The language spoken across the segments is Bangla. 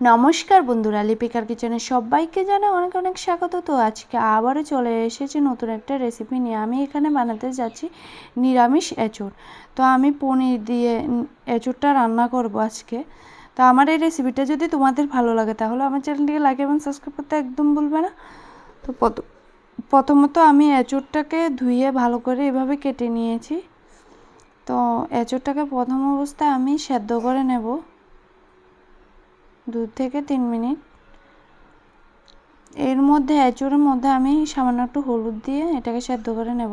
নমস্কার বন্ধুরা, লিপিকার কিচেনে সবাইকে জানাই অনেক অনেক স্বাগত। তো আজকে আবারও চলে এসেছি নতুন একটা রেসিপি নিয়ে। আমি এখানে বানাতে যাচ্ছি নিরামিষ এঁচড়। তো আমি পনির দিয়ে এঁচড়টা রান্না করব আজকে। তো আমার এই রেসিপিটা যদি তোমাদের ভালো লাগে, তাহলে আমার চ্যানেলটিকে লাইক এবং সাবস্ক্রাইব করতে একদম ভুলবে না। তো প্রথমত আমি এঁচড়টাকে ধুয়ে ভালো করে এভাবে কেটে নিয়েছি। তো এঁচড়টাকে প্রথম অবস্থায় আমি সেদ্ধ করে নেব। দু থেকে তিন মিনিট। এর মধ্যে, এঁচড়ের মধ্যে আমি সামান্য একটু হলুদ দিয়ে এটাকে সেদ্ধ করে নেব।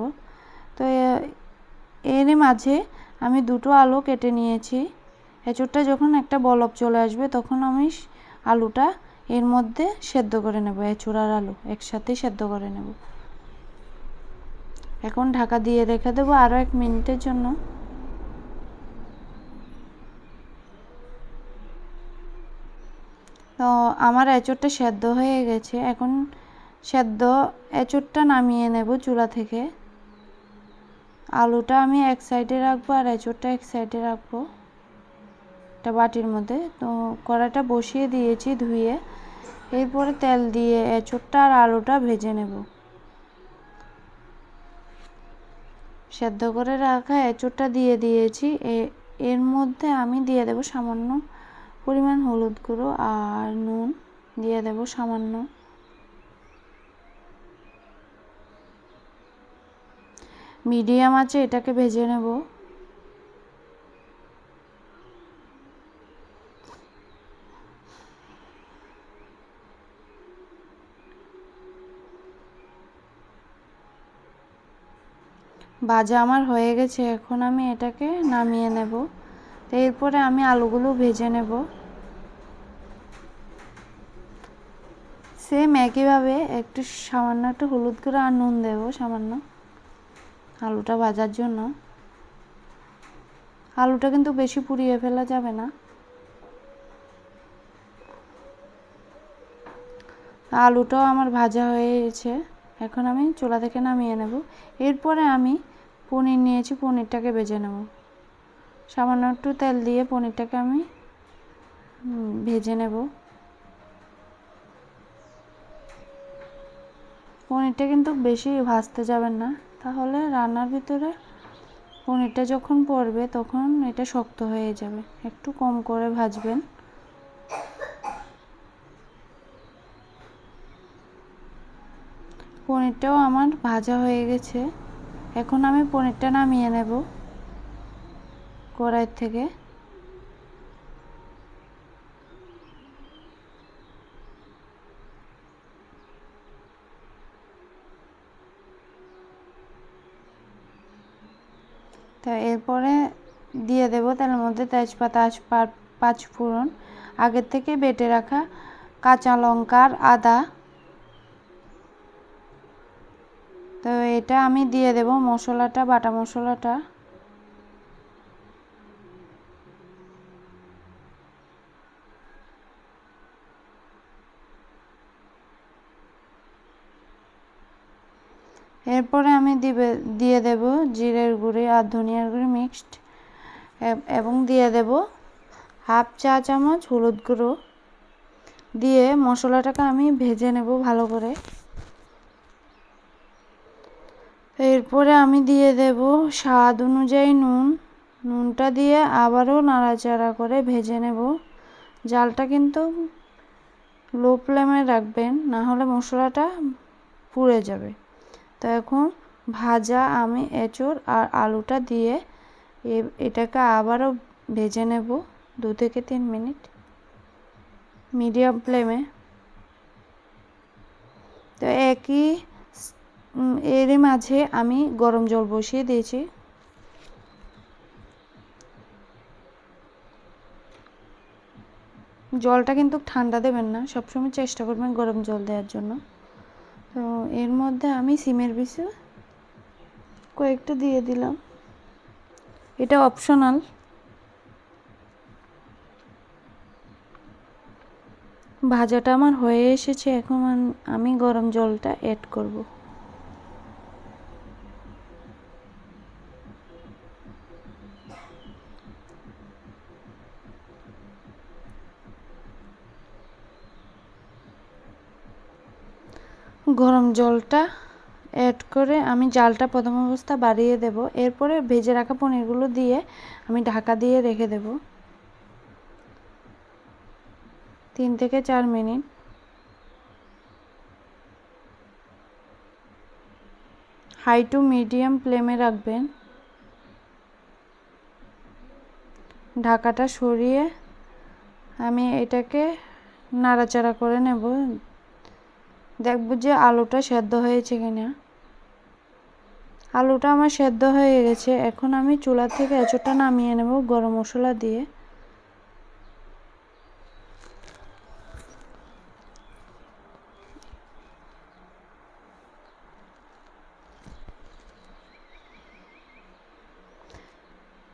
তো এর মাঝে আমি দুটো আলু কেটে নিয়েছি। এঁচড়টা যখন একটা বলব চলে আসবে, তখন আমি আলুটা এর মধ্যে সেদ্ধ করে নেব, এঁচড় আর আলু একসাথেই সেদ্ধ করে নেব। এখন ঢাকা দিয়ে রেখে দেবো আরও এক মিনিটের জন্য। তো আমার এঁচড়টা সেদ্ধ হয়ে গেছে। এখন সেদ্ধ এঁচড়টা নামিয়ে নেব চুলা থেকে। আলুটা আমি এক সাইডে রাখব আর এঁচড়টা এক সাইডে রাখব একটা বাটির মধ্যে। তো কড়াটা বসিয়ে দিয়েছি ধুয়ে। এরপরে তেল দিয়ে এঁচড়টা আর আলুটা ভেজে নেব। সেদ্ধ করে রাখা এঁচড়টা দিয়ে দিয়েছি। এ, এর মধ্যে আমি দিয়ে দেব সামান্য পরিমাণ হলুদ গুঁড়ো আর নুন দিয়ে দেব সামান্য। মিডিয়াম আছে এটাকে ভেজে নেব। ভাজা আমার হয়ে গেছে, এখন আমি এটাকে নামিয়ে নেব। এরপরে আমি আলুগুলো ভেজে নেব। সেম একইভাবে একটু সামান্য একটু হলুদ করে আর নুন দেব সামান্য আলুটা ভাজার জন্য। আলুটা কিন্তু বেশি পুড়িয়ে ফেলা যাবে না। আলুটাও আমার ভাজা হয়ে গেছে। এখন আমি চুলা থেকে নামিয়ে নেব। এরপরে আমি পনির নিয়েছি, পনিরটাকে ভেজে নেব। সামান্য একটু তেল দিয়ে পনিরটাকে আমি ভেজে নেব। পনিরটা কিন্তু বেশি ভাজতে যাবেন না। তাহলে রান্নার ভিতরে পনিরটা যখন পড়বে তখন এটা শক্ত হয়ে যাবে। একটু কম করে ভাজবেন। পনিরটাও আমার ভাজা হয়ে গেছে। এখন আমি পনিরটা নামিয়ে নেব। কড়াই থেকে। তো এরপরে দিয়ে দেবো তার মধ্যে তেজপাতা পাঁচ ফোড়ন আগের থেকে বেটে রাখা কাঁচা লঙ্কার আদা। তো এটা আমি দিয়ে দেব মশলাটা, বাটা মশলাটা। এরপরে আমি দিবে, দিয়ে দেব জিরের গুঁড়ি আর ধনিয়ার গুঁড়ি মিক্সড এবং দিয়ে দেব হাফ চা চামচ হলুদ গুঁড়ো। দিয়ে মশলাটাকে আমি ভেজে নেব ভালো করে। এরপরে আমি দিয়ে দেব স্বাদ অনুযায়ী নুন। নুনটা দিয়ে আবারও নাড়াচাড়া করে ভেজে নেব। জালটা কিন্তু লো ফ্লেমে রাখবেন না হলে মশলাটা পুড়ে যাবে। তো এখন ভাজা আমি এঁচড় আর আলুটা দিয়ে এটাকে আবারও ভেজে নেব দু থেকে তিন মিনিট মিডিয়াম ফ্লেমে। তো একই এরই মাঝে আমি গরম জল বসিয়ে দিয়েছি। জলটা কিন্তু ঠান্ডা দেবেন না, সবসময় চেষ্টা করবেন গরম জল দেওয়ার জন্য। তো এর মধ্যে আমি সিমের বিষে কয়েকটা দিয়ে দিলাম। এটা অপশনাল ভাজাটা আমার হয়ে এসেছে, এখন আমি গরম জলটা অ্যাড করব। গরম জলটা অ্যাড করে আমি জালটা প্রথম অবস্থা বাড়িয়ে দেব। এরপরে ভেজে রাখা পনিরগুলো দিয়ে আমি ঢাকা দিয়ে রেখে দেব। তিন থেকে চার মিনিট। হাই টু মিডিয়াম ফ্লেমে রাখবেন। ঢাকাটা সরিয়ে আমি এটাকে নাড়াচাড়া করে নেব। দেখব যে আলুটা সেদ্ধ হয়েছে কিনা আলুটা আমার সেদ্ধ হয়ে গেছে। এখন আমি চুলা থেকে এঁচোড়টা নামিয়ে নেব গরম মশলা দিয়ে।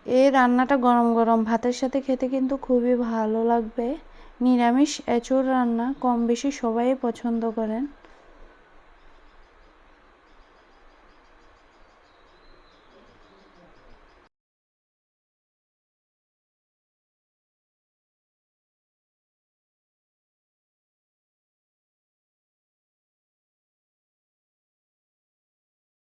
এই রান্নাটা গরম গরম। ভাতের সাথে খেতে কিন্তু খুবই ভালো লাগবে। নিরামিষ এঁচোড় রান্না কম বেশি সবাই পছন্দ করেন।